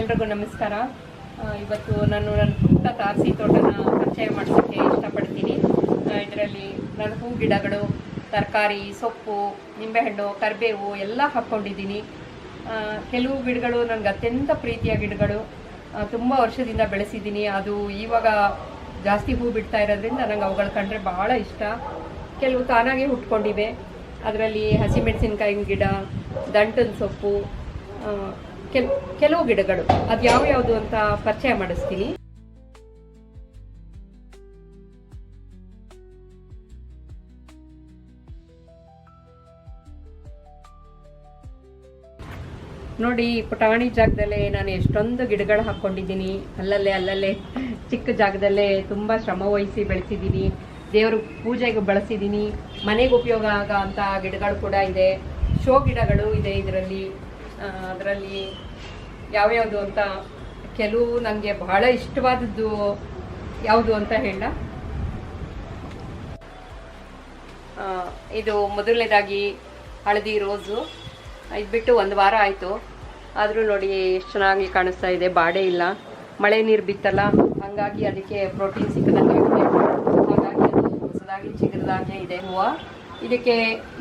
ಎಲ್ರಿಗೂ ನಮಸ್ಕಾರ. ಇವತ್ತು ನಾನು ನನ್ನ ಪುಟ್ಟ ತಾರಸಿ ತೋಟನ ಪರಿಚಯ ಮಾಡಿಸೋಕ್ಕೆ ಇಷ್ಟಪಡ್ತೀನಿ. ಇದರಲ್ಲಿ ನನ್ನ ಹೂ, ಗಿಡಗಳು, ತರಕಾರಿ, ಸೊಪ್ಪು, ನಿಂಬೆಹಣ್ಣು, ಕರಿಬೇವು ಎಲ್ಲ ಹಾಕ್ಕೊಂಡಿದ್ದೀನಿ. ಕೆಲವು ಗಿಡಗಳು ನನಗೆ ಅತ್ಯಂತ ಪ್ರೀತಿಯ ಗಿಡಗಳು. ತುಂಬ ವರ್ಷದಿಂದ ಬೆಳೆಸಿದ್ದೀನಿ. ಅದು ಇವಾಗ ಜಾಸ್ತಿ ಹೂ ಬಿಡ್ತಾ ಇರೋದ್ರಿಂದ ನಂಗೆ ಅವುಗಳು ಕಂಡ್ರೆ ಭಾಳ ಇಷ್ಟ. ಕೆಲವು ತಾನಾಗೆ ಹುಟ್ಕೊಂಡಿವೆ. ಅದರಲ್ಲಿ ಹಸಿಮೆಣಸಿನ್ಕಾಯಿನ ಗಿಡ, ದಂಟನ ಸೊಪ್ಪು ಕೆಲ್, ಕೆಲವು ಗಿಡಗಳು. ಅದು ಯಾವ ಯಾವುದು ಅಂತ ಪರಿಚಯ ಮಾಡಿಸ್ತೀನಿ. ನೋಡಿ ಪುಟಾಣಿ ಜಾಗದಲ್ಲೇ ನಾನು ಎಷ್ಟೊಂದು ಗಿಡಗಳು ಹಾಕೊಂಡಿದ್ದೀನಿ ಅಲ್ಲಲ್ಲೇ ಅಲ್ಲಲ್ಲೇ. ಚಿಕ್ಕ ಜಾಗದಲ್ಲೇ ತುಂಬ ಶ್ರಮ ವಹಿಸಿ ಬೆಳೆಸಿದ್ದೀನಿ. ದೇವ್ರ ಪೂಜೆಗೆ ಬಳಸಿದ್ದೀನಿ. ಮನೆಗೆ ಉಪಯೋಗ ಆಗ ಅಂತ ಗಿಡಗಳು ಕೂಡ ಇದೆ. ಶೋ ಗಿಡಗಳು ಇದೆ ಇದರಲ್ಲಿ. ಅದರಲ್ಲಿ ಯಾವ್ಯಾವುದು ಅಂತ ಕೆಲವು ನನಗೆ ಬಹಳ ಇಷ್ಟವಾದದ್ದು ಯಾವುದು ಅಂತ ಹೇಳ ಇದು ಮೊದಲನೇದಾಗಿ ಹಳದಿ ರೋಸು. ಇದು ಬಿಟ್ಟು ಒಂದು ವಾರ ಆಯಿತು. ಆದರೂ ನೋಡಿ ಎಷ್ಟು ಚೆನ್ನಾಗಿ ಕಾಣಿಸ್ತಾ ಇದೆ. ಬಾಡೆ ಇಲ್ಲ. ಮಳೆ ನೀರು ಬಿತ್ತಲ್ಲ. ಹಾಗಾಗಿ ಅದಕ್ಕೆ ಪ್ರೋಟೀನ್ ಸಿಕ್ಕದಂಗಾಗಿದೆ ಹಾಗಾಗಿ ಹೊಸದಾಗಿ ಚಿಗರದಾಗೆ ಇದೆ ಹೂವು. ಇದಕ್ಕೆ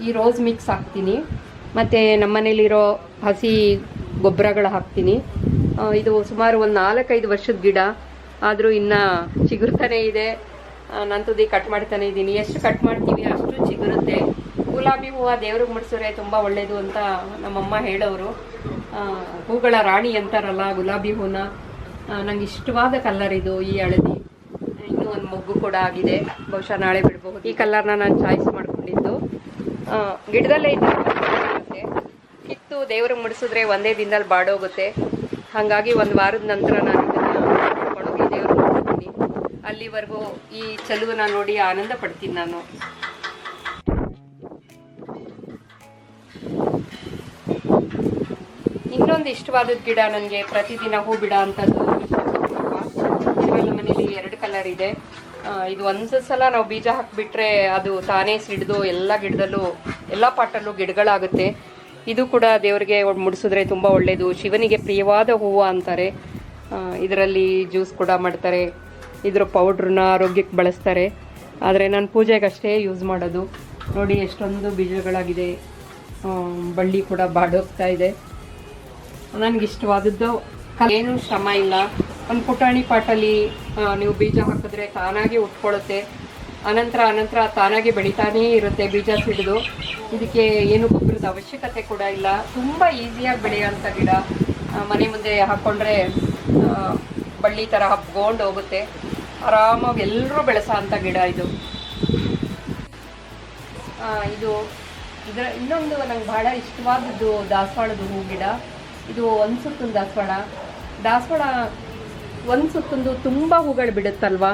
ಈ ರೋಸ್ ಮಿಕ್ಸ್ ಹಾಕ್ತೀನಿ. ಮತ್ತು ನಮ್ಮನೇಲಿರೋ ಹಸಿ ಗೊಬ್ಬರಗಳು ಹಾಕ್ತೀನಿ. ಇದು ಸುಮಾರು ಒಂದು ನಾಲ್ಕೈದು ವರ್ಷದ ಗಿಡ. ಆದರೂ ಇನ್ನು ಚಿಗುರ್ತಾನೆ ಇದೆ. ನನ್ನ ಕಟ್ ಮಾಡ್ತಾನೆ ಇದ್ದೀನಿ. ಎಷ್ಟು ಕಟ್ ಮಾಡ್ತೀವಿ ಅಷ್ಟು ಚಿಗುರುತ್ತೆ. ಗುಲಾಬಿ ಹೂವು ದೇವ್ರಿಗೆ ಮುಡಿಸಿದ್ರೆ ತುಂಬ ಒಳ್ಳೆಯದು ಅಂತ ನಮ್ಮಮ್ಮ ಹೇಳೋರು. ಹೂಗಳ ರಾಣಿ ಅಂತಾರಲ್ಲ ಗುಲಾಬಿ ಹೂನ. ನಂಗೆ ಇಷ್ಟವಾದ ಕಲರ್ ಇದು ಈ ಹಳದಿ. ಇನ್ನೂ ಒಂದು ಮೊಗ್ಗು ಕೂಡ ಆಗಿದೆ. ಬಹುಶಃ ನಾಳೆ ಬಿಡಬಹುದು. ಈ ಕಲರ್ನ ನಾನು ಚಾಯ್ಸ್ ಮಾಡ್ಕೊಂಡಿದ್ದು. ಗಿಡದಲ್ಲೇ ಇರುತ್ತೆ ಕಿತ್ತು ದೇವರು ಮುಡಿಸಿದ್ರೆ ಒಂದೇ ದಿನದಲ್ಲಿ ಬಾಡೋಗುತ್ತೆ. ಹಾಗಾಗಿ ಒಂದು ವಾರದ ನಂತರ ನಾನು ಇದನ್ನ ದೇವರು ಮುಡಿಸ್ತೀನಿ. ಅಲ್ಲಿವರೆಗೂ ಈ ಚಲುವನ್ನ ನೋಡಿ ಆನಂದ ಪಡ್ತೀನಿ ನಾನು. ಇನ್ನೊಂದು ಇಷ್ಟವಾದ ಗಿಡ ನನಗೆ ಪ್ರತಿದಿನ ಹೂ ಬಿಡ ಅಂತದ್ದು ಮನೇಲಿ ಎರಡು ಕಲರ್ ಇದೆ. ಇದು ಒಂದು ಸಲ ನಾವು ಬೀಜ ಹಾಕಿಬಿಟ್ರೆ ಅದು ತಾನೇ ಸಿಡಿದು ಎಲ್ಲ ಗಿಡದಲ್ಲೂ, ಎಲ್ಲ ಪಾಟಲ್ಲೂ ಗಿಡಗಳಾಗುತ್ತೆ. ಇದು ಕೂಡ ದೇವರಿಗೆ ಮುಡಿಸಿದ್ರೆ ತುಂಬ ಒಳ್ಳೆಯದು ಶಿವನಿಗೆ ಪ್ರಿಯವಾದ ಹೂವು ಅಂತಾರೆ. ಇದರಲ್ಲಿ ಜ್ಯೂಸ್ ಕೂಡ ಮಾಡ್ತಾರೆ. ಇದ್ರ ಪೌಡ್ರನ್ನ ಆರೋಗ್ಯಕ್ಕೆ ಬಳಸ್ತಾರೆ. ಆದರೆ ನಾನು ಪೂಜೆಗಷ್ಟೇ ಯೂಸ್ ಮಾಡೋದು. ನೋಡಿ ಎಷ್ಟೊಂದು ಬೀಜಗಳಾಗಿದೆ. ಬಳ್ಳಿ ಕೂಡ ಬಾಡೋಗ್ತಾ ಇದೆ. ನನಗೆ ಇಷ್ಟವಾದದ್ದು ಏನು ಶ್ರಮ ಇಲ್ಲ. ಒಂದು ಪುಟಾಣಿ ಪಾಟಲ್ಲಿ ನೀವು ಬೀಜ ಹಾಕಿದ್ರೆ ತಾನಾಗೆ ಉಟ್ಕೊಳ್ಳುತ್ತೆ. ಅನಂತರ ಅನಂತರ ತಾನಾಗಿ ಬೆಳಿತಾನೇ ಇರುತ್ತೆ ಬೀಜ ಸಿಡಿದು. ಇದಕ್ಕೆ ಏನು ಗೊಬ್ಬರದ ಅವಶ್ಯಕತೆ ಕೂಡ ಇಲ್ಲ. ತುಂಬ ಈಸಿಯಾಗಿ ಬೆಳೆಯೋಂಥ ಗಿಡ. ಮನೆ ಮುಂದೆ ಹಾಕ್ಕೊಂಡ್ರೆ ಬಳ್ಳಿ ಥರ ಹಬ್ಕೊಂಡು ಹೋಗುತ್ತೆ. ಆರಾಮಾಗಿ ಎಲ್ಲರೂ ಬೆಳೆಸೋ ಅಂಥ ಗಿಡ ಇದು. ಇದು ಇದರ ಇನ್ನೊಂದು ನಂಗೆ ಭಾಳ ಇಷ್ಟವಾದದ್ದು ದಾಸವಾಳದ ಹೂ ಗಿಡ. ಇದು ಒಂದು ಸುತ್ತಿನ ದಾಸವಾಳ. ದಾಸವಾಳ ಒಂದು ಸುತ್ತೊಂದು ತುಂಬ ಹೂಗಳು ಬಿಡುತ್ತಲ್ವಾ?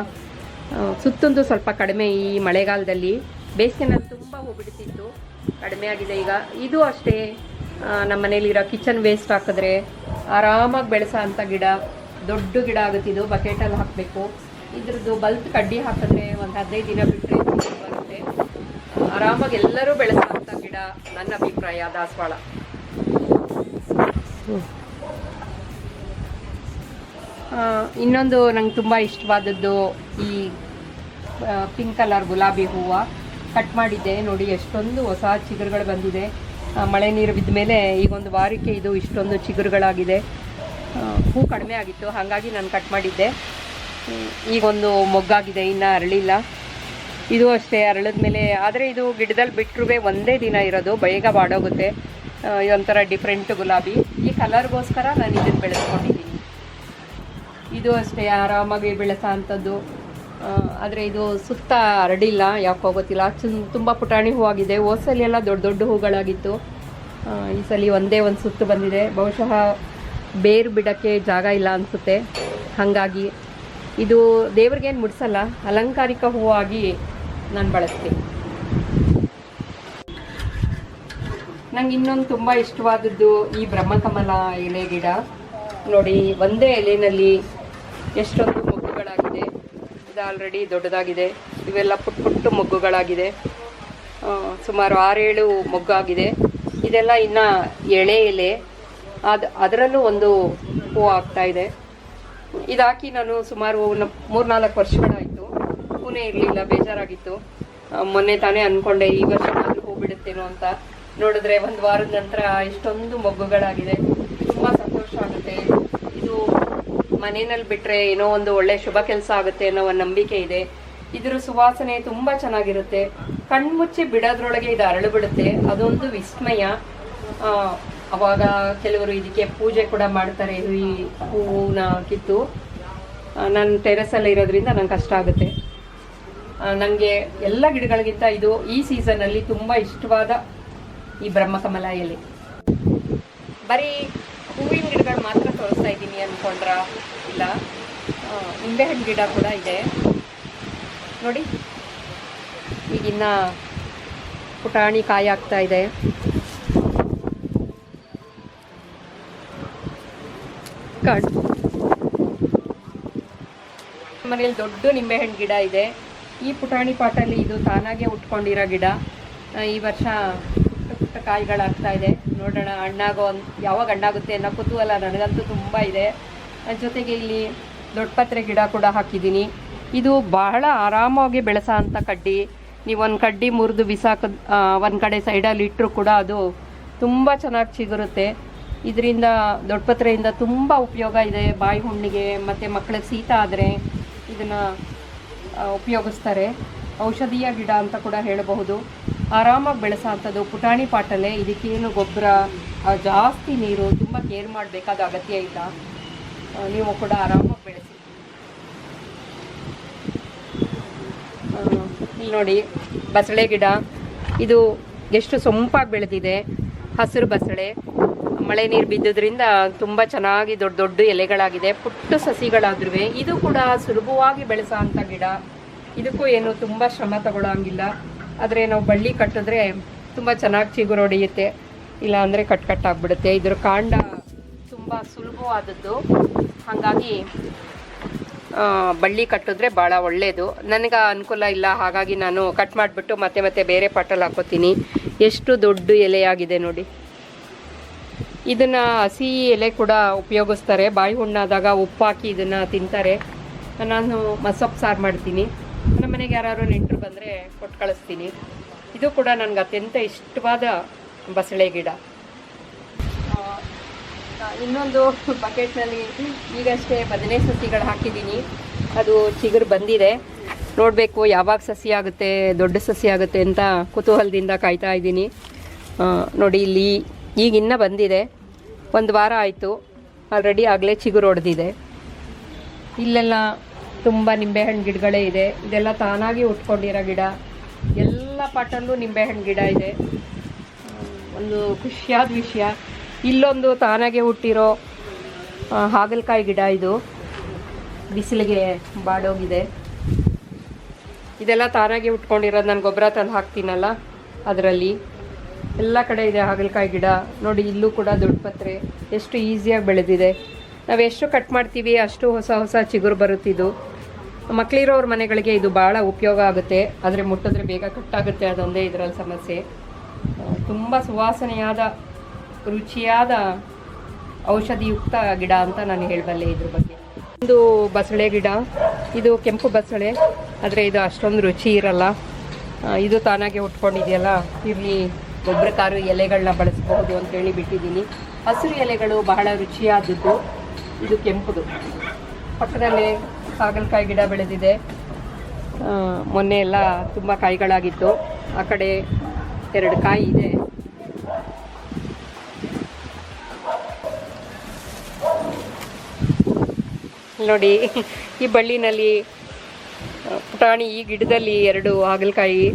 ಸುತ್ತೊಂದು ಸ್ವಲ್ಪ ಕಡಿಮೆ ಈ ಮಳೆಗಾಲದಲ್ಲಿ. ಬೇಸಿಗೆನಲ್ಲಿ ತುಂಬ ಹೋಗ್ಬಿಡ್ತಿತ್ತು ಕಡಿಮೆ ಆಗಿದೆ ಈಗ. ಇದು ಅಷ್ಟೇ. ನಮ್ಮ ಮನೇಲಿರೋ ಕಿಚನ್ ವೇಸ್ಟ್ ಹಾಕಿದ್ರೆ ಆರಾಮಾಗಿ ಬೆಳೆಸೋ ಅಂಥ ಗಿಡ, ದೊಡ್ಡ ಗಿಡ ಆಗುತ್ತಿದ್ದು ಬಕೆಟಲ್ಲಿ ಹಾಕಬೇಕು. ಇದ್ರದ್ದು ಬಲ್ತ್ ಕಡ್ಡಿ ಹಾಕಿದ್ರೆ ಒಂದು ಹದಿನೈದು ದಿನ ಬಿಟ್ಟರೆ ಬರುತ್ತೆ. ಆರಾಮಾಗಿ ಎಲ್ಲರೂ ಬೆಳೆಸೋ ಅಂಥ ಗಿಡ, ನನ್ನ ಅಭಿಪ್ರಾಯ ದಾಸವಾಳ. ಇನ್ನೊಂದು ನಂಗೆ ತುಂಬ ಇಷ್ಟವಾದದ್ದು ಈ ಪಿಂಕ್ ಕಲರ್ ಗುಲಾಬಿ ಹೂವು. ಕಟ್ ಮಾಡಿದ್ದೆ, ನೋಡಿ ಎಷ್ಟೊಂದು ಹೊಸ ಚಿಗುರುಗಳು ಬಂದಿದೆ. ಮಳೆ ನೀರು ಬಿದ್ದ ಮೇಲೆ ಈಗ ಒಂದು ವಾರಕ್ಕೆ ಇದು ಇಷ್ಟೊಂದು ಚಿಗುರುಗಳಾಗಿದೆ. ಹೂ ಕಡಿಮೆ ಆಗಿತ್ತು, ಹಾಗಾಗಿ ನಾನು ಕಟ್ ಮಾಡಿದ್ದೆ. ಈಗೊಂದು ಮೊಗ್ಗಾಗಿದೆ, ಇನ್ನು ಅರಳಿಲ್ಲ. ಇದು ಅಷ್ಟೇ, ಅರಳಿದ ಮೇಲೆ, ಆದರೆ ಇದು ಗಿಡದಲ್ಲಿ ಬಿಟ್ಟರು ಒಂದೇ ದಿನ ಇರೋದು, ಬೇಗ ಬಾಡೋಗುತ್ತೆ. ಇದೊಂಥರ ಡಿಫ್ರೆಂಟ್ ಗುಲಾಬಿ. ಈ ಕಲರ್ಗೋಸ್ಕರ ನಾನು ಇದನ್ನು ಬೆಳೆಸ್ಕೊಂಡಿದ್ದೀನಿ. ಇದು ಅಷ್ಟೇ, ಆರಾಮಾಗಿ ಬೆಳೆಸೋ ಅಂಥದ್ದು ಆದರೆ ಇದು ಸುತ್ತ ಹರಡಿಲ್ಲ, ಯಾಕೋ ಗೊತ್ತಿಲ್ಲ. ತುಂಬ ಪುಟಾಣಿ ಹೂವಾಗಿದೆ. ಹೋಸಲಿ ಎಲ್ಲ ದೊಡ್ಡ ದೊಡ್ಡ ಹೂಗಳಾಗಿತ್ತು. ಈ ಸಲ ಒಂದೇ ಒಂದು ಸುತ್ತು ಬಂದಿದೆ. ಬಹುಶಃ ಬೇರು ಬಿಡೋಕ್ಕೆ ಜಾಗ ಇಲ್ಲ ಅನಿಸುತ್ತೆ. ಹಾಗಾಗಿ ಇದು ದೇವ್ರಿಗೇನು ಮುಡಿಸಲ್ಲ, ಅಲಂಕಾರಿಕ ಹೂವಾಗಿ ನಾನು ಬಳಸ್ತೀನಿ. ನಂಗೆ ಇನ್ನೊಂದು ತುಂಬ ಇಷ್ಟವಾದದ್ದು ಈ ಬ್ರಹ್ಮಕಮಲ ಎಲೆ ಗಿಡ ನೋಡಿ, ಒಂದೇ ಎಲೆನಲ್ಲಿ ಎಷ್ಟೊಂದು ಮೊಗ್ಗುಗಳಾಗಿದೆ. ಇದು ಆಲ್ರೆಡಿ ದೊಡ್ಡದಾಗಿದೆ. ಇವೆಲ್ಲ ಪುಟ್ಟ ಪುಟ್ಟ ಮೊಗ್ಗುಗಳಾಗಿದೆ. ಸುಮಾರು ಆರೇಳು ಮೊಗ್ಗಾಗಿದೆ. ಇದೆಲ್ಲ ಇನ್ನು ಎಳೆ ಎಲೆ. ಅದು, ಅದರಲ್ಲೂ ಒಂದು ಹೂವು ಆಗ್ತಾ ಇದೆ. ಇದಾಕಿ ನಾನು ಸುಮಾರು ನ- ಮೂರ್ನಾಲ್ಕು ವರ್ಷಗಳಾಯಿತು. ಹೂನೇ ಇರಲಿಲ್ಲ, ಬೇಜಾರಾಗಿತ್ತು. ಮೊನ್ನೆ ತಾನೇ ಅನ್ಕೊಂಡೆ ಈ ವರ್ಷ ಆದರೂ ಹೂ ಬಿಡುತ್ತೇನೋ ಅಂತ. ನೋಡಿದ್ರೆ ಒಂದು ವಾರದ ನಂತರ ಎಷ್ಟೊಂದು ಮೊಗ್ಗುಗಳಾಗಿದೆ ತುಂಬಾ ಸಂತೋಷ ಆಗುತ್ತೆ ಇದು ಮನೆಯಲ್ಲಿ ಬಿಟ್ರೆ ಏನೋ ಒಂದು ಒಳ್ಳೆ ಶುಭ ಕೆಲಸ ಆಗುತ್ತೆ ಅನ್ನೋ ಒಂದು ನಂಬಿಕೆ ಇದೆ. ಇದ್ರ ಸುವಾಸನೆ ತುಂಬಾ ಚೆನ್ನಾಗಿರುತ್ತೆ. ಕಣ್ಮುಚ್ಚಿ ಬಿಡೋದ್ರೊಳಗೆ ಇದು ಅರಳು ಬಿಡುತ್ತೆ. ಅದೊಂದು ವಿಸ್ಮಯ. ಅವಾಗ ಕೆಲವರು ಇದಕ್ಕೆ ಪೂಜೆ ಕೂಡ ಮಾಡ್ತಾರೆ. ಈ ಹೂವನ್ನ ಕಿತ್ತು. ನನ್ನ ಟೆರೆಸಲ್ಲಿ ಇರೋದ್ರಿಂದ ನಂಗೆ ಕಷ್ಟ ಆಗುತ್ತೆ. ನನಗೆ ಎಲ್ಲ ಗಿಡಗಳಿಗಿಂತ ಇದು ಈ ಸೀಸನಲ್ಲಿ ತುಂಬ ಇಷ್ಟವಾದ ಈ ಬ್ರಹ್ಮಕಮಲ ಎಲೆ ಬರೀ ಹೂವಿನ ಗಿಡಗಳು ಮಾತ್ರ ತೋರಿಸ್ತಾ ಇದ್ದೀನಿ ಅಂದ್ಕೊಂಡ್ರ ಇಲ್ಲ. ನಿಂಬೆ ನಿಂಬೆಹಣ್ಣು ಗಿಡ ಕೂಡ ಇದೆ. ನೋಡಿ. ಈಗಿನ್ನ ಪುಟಾಣಿ ಕಾಯಿ ಆಗ್ತಾ ಇದೆ. ಕಾಣ್. ಮನೇಲಿ ದೊಡ್ಡ ನಿಂಬೆಹಣ್ಣು ಗಿಡ ಇದೆ. ಈ ಪುಟಾಣಿ ಪಾಟಲ್ಲಿ ಇದು ತಾನಾಗೆ ಉಟ್ಕೊಂಡಿರೋ ಗಿಡ. ಈ ವರ್ಷ ಪುಟ್ಟ ಪುಟ್ಟ ಕಾಯಿಗಳಾಗ್ತಾ ಇದೆ. ನೋಡೋಣ, ಅಣ್ಣಾಗೋ ಯಾವಾಗ ಹಣ್ಣಾಗುತ್ತೆ ಅನ್ನೋ ಕುತೂಹಲ ನನಗಂತೂ ತುಂಬ ಇದೆ. ನನ್ನ ಜೊತೆಗೆ ಇಲ್ಲಿ ದೊಡ್ಡಪತ್ರೆ ಗಿಡ ಕೂಡ ಹಾಕಿದ್ದೀನಿ. ಇದು ಬಹಳ ಆರಾಮಾಗಿ ಬೆಳೆಸೋ ಅಂಥ ಕಡ್ಡಿ. ನೀವು ಒಂದು ಕಡ್ಡಿ ಮುರಿದು ಬಿಸಾಕ ಒಂದು ಕಡೆ ಸೈಡಲ್ಲಿ ಇಟ್ಟರು ಕೂಡ ಅದು ತುಂಬ ಚೆನ್ನಾಗಿ ಚಿಗುರುತ್ತೆ. ಇದರಿಂದ ದೊಡ್ಡಪತ್ರೆಯಿಂದ ತುಂಬ ಉಪಯೋಗ ಇದೆ. ಬಾಯಿ ಹುಣ್ಣಿಗೆ ಮತ್ತು ಮಕ್ಕಳಿಗೆ ಶೀತ ಆದರೆ ಇದನ್ನು ಉಪಯೋಗಿಸ್ತಾರೆ. ಔಷಧೀಯ ಗಿಡ ಅಂತ ಕೂಡ ಹೇಳಬಹುದು. ಆರಾಮಾಗಿ ಬೆಳೆಸೋವಂಥದ್ದು ಪುಟಾಣಿ ಪಾಟಲೆ ಇದಕ್ಕೇನು ಗೊಬ್ಬರ ಜಾಸ್ತಿ ನೀರು ತುಂಬ ಕೇರ್ ಮಾಡಬೇಕಾದ ಅಗತ್ಯ ಇಲ್ಲ. ನೀವು ಕೂಡ ಆರಾಮಾಗಿ ಬೆಳೆಸಿ. ಇಲ್ಲಿ ನೋಡಿ ಬಸಳೆ ಗಿಡ. ಇದು ಎಷ್ಟು ಸೊಂಪಾಗಿ ಬೆಳೆದಿದೆ. ಹಸಿರು ಬಸಳೆ. ಮಳೆ ನೀರು ಬಿದ್ದುದರಿಂದ ತುಂಬ ಚೆನ್ನಾಗಿ ದೊಡ್ಡ ದೊಡ್ಡ ಎಲೆಗಳಾಗಿದೆ. ಪುಟ್ಟ ಸಸಿಗಳಾದ್ರೂ ಇದು ಕೂಡ ಸುಲಭವಾಗಿ ಬೆಳೆಸೋ ಗಿಡ. ಇದಕ್ಕೂ ಏನು ತುಂಬ ಶ್ರಮ ತಗೊಳ್ಳೋಂಗಿಲ್ಲ ಆದರೆ ನಾವು ಬಳ್ಳಿ ಕಟ್ಟಿದ್ರೆ ತುಂಬ ಚೆನ್ನಾಗಿ ಚಿಗುರು ಹೊಡೆಯುತ್ತೆ. ಇಲ್ಲ ಅಂದರೆ ಕಟ್ ಕಟ್ ಆಗಿಬಿಡುತ್ತೆ. ಇದ್ರ ಕಾಂಡ ತುಂಬ ಸುಲಭವಾದದ್ದು. ಹಾಗಾಗಿ ಬಳ್ಳಿ ಕಟ್ಟಿದ್ರೆ ಭಾಳ ಒಳ್ಳೆಯದು ನನಗೆ ಅನುಕೂಲ ಇಲ್ಲ, ಹಾಗಾಗಿ ನಾನು ಕಟ್ ಮಾಡಿಬಿಟ್ಟು ಮತ್ತೆ ಮತ್ತೆ ಬೇರೆ ಪಾಟಲ್ಲಿ ಹಾಕೋತೀನಿ. ಎಷ್ಟು ದೊಡ್ಡ ಎಲೆಯಾಗಿದೆ ನೋಡಿ. ಇದನ್ನು ಹಸಿ ಎಲೆ ಕೂಡ ಉಪಯೋಗಿಸ್ತಾರೆ. ಬಾಯಿ ಹುಣ್ಣಾದಾಗ ಉಪ್ಪು ಹಾಕಿ ಇದನ್ನ ತಿಂತಾರೆ. ನಾನು ಮಸೊಪ್ಪು ಸಾರು ಮಾಡ್ತೀನಿ. ಮನೆಗೆ ಯಾರು ನೆಂಟರು ಬಂದರೆ ಕೊಟ್ಟು ಕಳಿಸ್ತೀನಿ. ಇದು ಕೂಡ ನನಗೆ ಅತ್ಯಂತ ಇಷ್ಟವಾದ ಬಸಳೆ ಗಿಡ. ಇನ್ನೊಂದು ಬಕೆಟ್ನಲ್ಲಿ ಈಗಷ್ಟೇ ಬದನೆ ಸಸಿಗಳು ಹಾಕಿದ್ದೀನಿ. ಅದು ಚಿಗುರು ಬಂದಿದೆ. ನೋಡಬೇಕು ಯಾವಾಗ ಸಸಿ ಆಗುತ್ತೆ, ದೊಡ್ಡ ಸಸಿ ಆಗುತ್ತೆ ಅಂತ ಕುತೂಹಲದಿಂದ ಕಾಯ್ತಾ ಇದ್ದೀನಿ. ನೋಡಿ ಇಲ್ಲಿ ಈಗ ಇನ್ನ ಬಂದಿದೆ. ಒಂದು ವಾರ ಆಯಿತು. ಆಲ್ರೆಡಿ ಆಗಲೇ ಚಿಗುರು ಹೊಡೆದಿದೆ ಇಲ್ಲೆಲ್ಲ ತುಂಬ ನಿಂಬೆಹಣ್ಣು ಗಿಡಗಳೇ ಇದೆ. ಇದೆಲ್ಲ ತಾನಾಗಿ ಉಟ್ಕೊಂಡಿರೋ ಗಿಡ. ಎಲ್ಲ ಪಾಟಲ್ಲೂ ನಿಂಬೆಹಣ್ಣು ಗಿಡ ಇದೆ. ಒಂದು ಖುಷಿಯಾದ ವಿಷಯ. ಇಲ್ಲೊಂದು ತಾನಾಗೆ ಹುಟ್ಟಿರೋ ಹಾಗಲಕಾಯಿ ಗಿಡ ಇದು. ಬಿಸಿಲಿಗೆ ಬಾಡೋಗಿದೆ. ಇದೆಲ್ಲ ತಾನಾಗೆ ಉಟ್ಕೊಂಡಿರೋದು ನಾನು ಗೊಬ್ಬರ ತಂದು ಹಾಕ್ತೀನಲ್ಲ ಅದರಲ್ಲಿ. ಎಲ್ಲ ಕಡೆ ಇದೆ ಹಾಗಲಕಾಯಿ ಗಿಡ. ನೋಡಿ, ಇಲ್ಲೂ ಕೂಡ ದೊಡ್ಡ ಪತ್ರೆ. ಎಷ್ಟು ಈಸಿಯಾಗಿ ಬೆಳೆದಿದೆ. ನಾವು ಎಷ್ಟು ಕಟ್ ಮಾಡ್ತೀವಿ, ಅಷ್ಟು ಹೊಸ ಹೊಸ ಚಿಗುರು ಬರುತ್ತಿದ್ದು. ಮಕ್ಕಳಿರೋರ ಮನೆಗಳಿಗೆ ಇದು ಭಾಳ ಉಪಯೋಗ ಆಗುತ್ತೆ. ಆದರೆ ಮುಟ್ಟಿದ್ರೆ ಬೇಗ ಕಟ್ಟಾಗುತ್ತೆ ಅದೊಂದೇ ಇದರಲ್ಲಿ ಸಮಸ್ಯೆ. ತುಂಬ ಸುವಾಸನೆಯಾದ, ರುಚಿಯಾದ ಔಷಧಿಯುಕ್ತ ಗಿಡ ಅಂತ ನಾನು ಹೇಳಬಲ್ಲೆ ಇದ್ರ ಬಗ್ಗೆ. ಒಂದು ಬಸಳೆ ಗಿಡ. ಇದು ಕೆಂಪು ಬಸಳೆ. ಆದರೆ ಇದು ಅಷ್ಟೊಂದು ರುಚಿ ಇರಲ್ಲ. ಇದು ತಾನಾಗೆ ಉಟ್ಕೊಂಡಿದೆಯಲ್ಲ, ಇರಲಿ ಗೊಬ್ಬರ ಕಾರು ಎಲೆಗಳನ್ನ ಬಳಸಬಹುದು ಅಂತೇಳಿ ಬಿಟ್ಟಿದ್ದೀನಿ. ಹಸಿರು ಎಲೆಗಳು ಬಹಳ ರುಚಿಯಾದದ್ದು. ಇದು ಕೆಂಪುದು. ಪಕ್ಕದಲ್ಲೇ ಹಾಗಲಕಾಯಿ ಗಿಡ ಬೆಳೆದಿದೆ. ಮೊನ್ನೆ ಎಲ್ಲ ತುಂಬ ಕಾಯಿಗಳಾಗಿತ್ತು. ಆ ಕಡೆ ಎರಡು ಕಾಯಿ ಇದೆ. ನೋಡಿ, ಈ ಬಳ್ಳಿನಲ್ಲಿ ಪುಟಾಣಿ ಈ ಗಿಡದಲ್ಲಿ ಎರಡು ಹಾಗಲಕಾಯಿ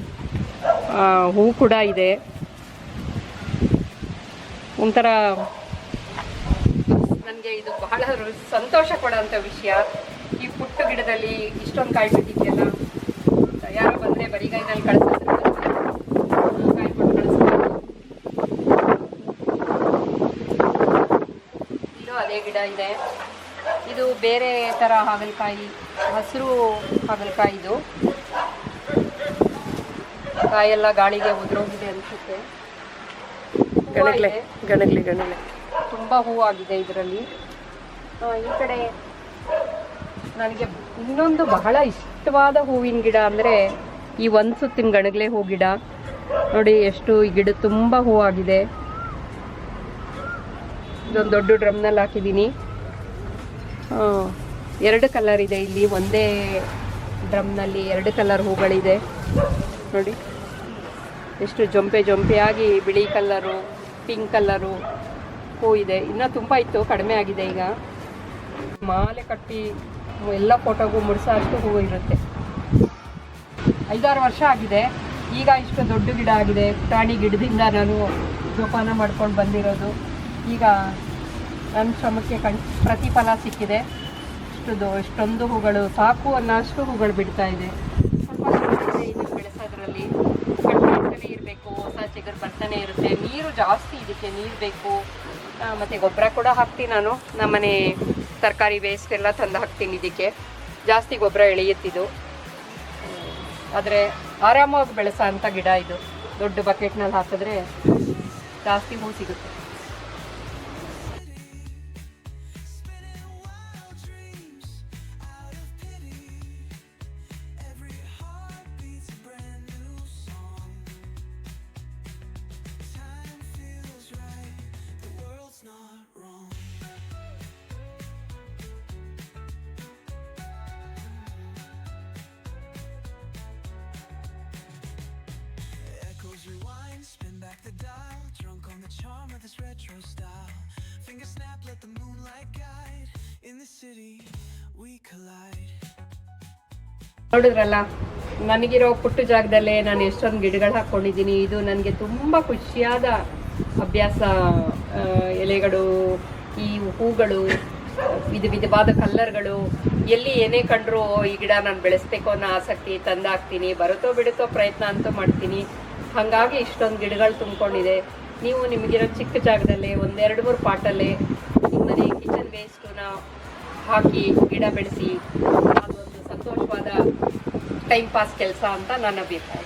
ಹೂ ಕೂಡ ಇದೆ. ಒಂಥರ, ನನಗೆ ಇದು ಬಹಳ ಸಂತೋಷ ಕೊಡೋಂಥ ವಿಷಯ. ಪುಟ್ಟ ಗಿಡದಲ್ಲಿ ಇಷ್ಟೊಂದು ಕಾಯಿ ಬಿಟ್ಟಿದ್ಯಲ್ಲ ಯಾರು ಬಂದರೆ ಬರಿಗೈನಲ್ಲಿ ಕಳಿಸಿದ್ರೆ ಕಾಯಿ ಕೊಟ್ಟು ಕಳಿಸ್ತಾರೆ. ಇಲ್ಲೂ ಅದೇ ಗಿಡ ಇದೆ. ಇದು ಬೇರೆ ಥರ ಹಾಗಲಕಾಯಿ ಹಸಿರು ಹಾಗಲಕಾಯಿ ಇದು. ಕಾಯೆಲ್ಲ ಗಾಳಿಗೆ ಉದುರೋಗಿದೆ ಅನಿಸುತ್ತೆ. ಗಣಗ್ಲೆ ಗಣಗ್ಲೆ ಗಣಗ್ಲೆ. ತುಂಬ ಹೂವಾಗಿದೆ ಇದರಲ್ಲಿ. ಈ ಕಡೆ ನನಗೆ ಇನ್ನೊಂದು ಬಹಳ ಇಷ್ಟವಾದ ಹೂವಿನ ಗಿಡ ಅಂದರೆ ಈ ಒಂದು ಸುತ್ತಿನ ಗಣಗಲೆ ಹೂ ಗಿಡ. ನೋಡಿ ಎಷ್ಟು ಈ ಗಿಡ ತುಂಬ ಹೂವಾಗಿದೆ. ಇದೊಂದು ದೊಡ್ಡ ಡ್ರಮ್ನಲ್ಲಿ ಹಾಕಿದ್ದೀನಿ ಎರಡು ಕಲರ್ ಇದೆ ಇಲ್ಲಿ. ಒಂದೇ ಡ್ರಮ್ನಲ್ಲಿ ಎರಡು ಕಲರ್ ಹೂಗಳಿದೆ. ನೋಡಿ, ಎಷ್ಟು ಜೊಂಪೆ ಜೊಂಪೆಯಾಗಿ ಬಿಳಿ ಕಲ್ಲರು ಪಿಂಕ್ ಕಲ್ಲರು ಹೂ ಇದೆ. ಇನ್ನೂ ತುಂಬ ಇತ್ತು, ಕಡಿಮೆ ಆಗಿದೆ ಈಗ. ಮಾಲೆ ಕಟ್ಟಿ ಎಲ್ಲ ಫೋಟೋಗೂ ಮುಡಿಸೋ ಅಷ್ಟು ಹೂವು ಇರುತ್ತೆ. ಐದಾರು ವರ್ಷ ಆಗಿದೆ. ಈಗ ಇಷ್ಟು ದೊಡ್ಡ ಗಿಡ ಆಗಿದೆ. ಪುಟಾಣಿ ಗಿಡದಿಂದ ನಾನು ಜೋಪಾನ ಮಾಡ್ಕೊಂಡು ಬಂದಿರೋದು. ಈಗ ನನ್ನ ಶ್ರಮಕ್ಕೆ ಕಣ್ ಪ್ರತಿಫಲ ಸಿಕ್ಕಿದೆ. ಇಷ್ಟು ಇಷ್ಟೊಂದು ಹೂಗಳು ಸಾಕು ಅನ್ನೋಷ್ಟು ಹೂಗಳು ಬಿಡ್ತಾ ಇದೆ. ಸ್ವಲ್ಪ ಇದೆ ಬೆಳೆಸೋದ್ರಲ್ಲಿ ಕಟ್ಟಾಗ್ತಾನೆ ಇರಬೇಕು, ಹೊಸ ಚಿಗುರು ಬರ್ತಾನೆ ಇರುತ್ತೆ. ನೀರು ಜಾಸ್ತಿ ಇದಕ್ಕೆ ನೀರು ಬೇಕು. ಮತ್ತೆ ಗೊಬ್ಬರ ಕೂಡ ಹಾಕ್ತೀನಿ ನಾನು. ನಮ್ಮನೆ ತರಕಾರಿ ವೇಸ್ಟ್ ಎಲ್ಲ ತಂದು ಹಾಕ್ತೀನಿ ಇದಕ್ಕೆ. ಜಾಸ್ತಿ ಗೊಬ್ಬರ ಎಳೆಯುತ್ತಿದ್ದು. ಆದರೆ ಆರಾಮಾಗಿ ಬೆಳೆಸೋ ಅಂಥ ಗಿಡ ಇದು. ದೊಡ್ಡ ಬಕೆಟ್ನಲ್ಲಿ ಹಾಕಿದ್ರೆ ಜಾಸ್ತಿ ಹೂ ಸಿಗುತ್ತೆ. ನೋಡಿದ್ರಲ್ಲ, ನನಗಿರೋ ಪುಟ್ಟ ಜಾಗದಲ್ಲೇ ನಾನು ಎಷ್ಟೊಂದು ಗಿಡಗಳು ಹಾಕ್ಕೊಂಡಿದ್ದೀನಿ ಇದು ನನಗೆ ತುಂಬ ಖುಷಿಯಾದ ಅಭ್ಯಾಸ. ಎಲೆಗಳು, ಈ ಹೂಗಳು, ವಿಧ ವಿಧವಾದ ಕಲ್ಲರ್ಗಳು. ಎಲ್ಲಿ ಏನೇ ಕಂಡ್ರು ಈ ಗಿಡ ನಾನು ಬೆಳೆಸ್ಬೇಕು ಅನ್ನೋ ಆಸಕ್ತಿ ತಂದಾಕ್ತೀನಿ. ಬರುತ್ತೋ ಬಿಡುತ್ತೋ ಪ್ರಯತ್ನ ಅಂತೂ ಮಾಡ್ತೀನಿ. ಹಾಗಾಗಿ ಇಷ್ಟೊಂದು ಗಿಡಗಳು ತುಂಬಿಕೊಂಡಿದೆ. ನೀವು ನಿಮಗಿರೋ ಚಿಕ್ಕ ಜಾಗದಲ್ಲೇ, ಒಂದೆರಡು ಮೂರು ಪಾಟಲ್ಲೇ ನಿಮ್ಮನೆ ಕಿಚನ್ ವೇಸ್ಟನ್ನ ಹಾಕಿ ಗಿಡ ಬೆಳೆಸಿ ಅದೊಂದು ಸಂತೋಷವಾದ ಟೈಮ್ ಪಾಸ್ ಕೆಲಸ ಅಂತ ನನ್ನ ಅಭಿಪ್ರಾಯ.